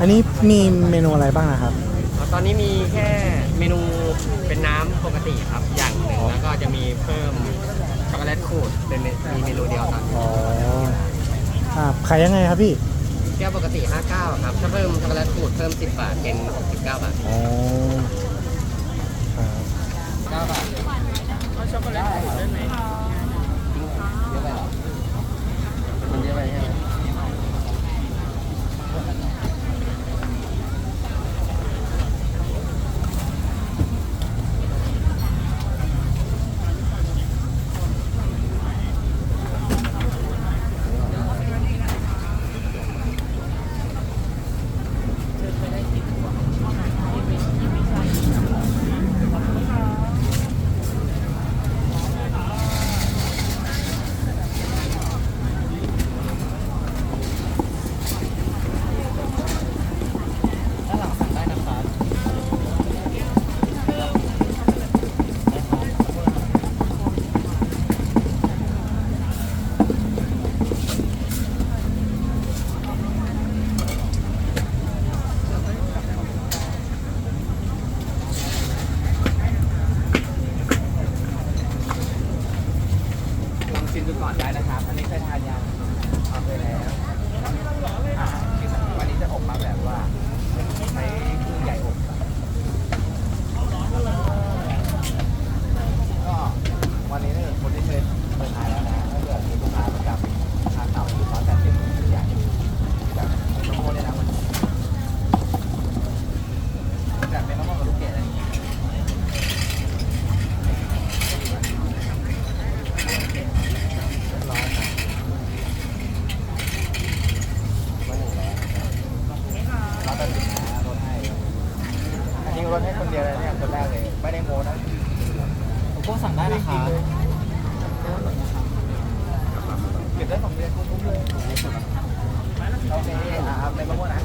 อันนี้มีเมนูอะไรบ้างนะครับ ตอนนี้มีแค่เมนูเป็นน้ำปกติครับอย่างหนึ่งแล้วก็จะมีเพิ่มช็อกโกแลตขูดเป็นมีเมนูเดียวตอนนี้อ๋ออ่าขายยังไงครับพี่ แก้วปกติ 59 ครับ ถ้าเพิ่มช็อกโกแลตขูดเพิ่ม 10 บาท เป็น 69 บาทอ๋อครับ9บาทเอาช็อกโกแลตขูดได้ไหมเยอะไปเหรอมันเยอะไปใช่ไหม ด้านหลังสั่งได้นะครับลองชิม ดูก่อนได้นะครับ อันนี้เคยทานยังเอาไปแล้วอะวันนี้จะอบมาแบบว่า ใช้เครื่องใหญ่อบก็วันนี้ถ้าเกิดคนที่เคยเคยทานแล้วนะถ้าเกิดมีลูกค้าประจำทานเต่าอยู่ร้อยแปดสิบใหญ่แบบมะม่วงเนี่ยนะมันแบบเป็นมะม่วงกับลูกเกดอะไรอย่างเงี้ยเรียบร้อยครับมาหนึ่งแล้ว เราตัดสินนะรถให้อัน นี้รถให้คนเดียวเนี่ยคนแรกเลย ไม่ได้โม้นะผมก็สั่งได้นะครับเก็บได้สองเดือนคุ้มๆเลยโอเคอะเอาเป็นมะม่วงนะ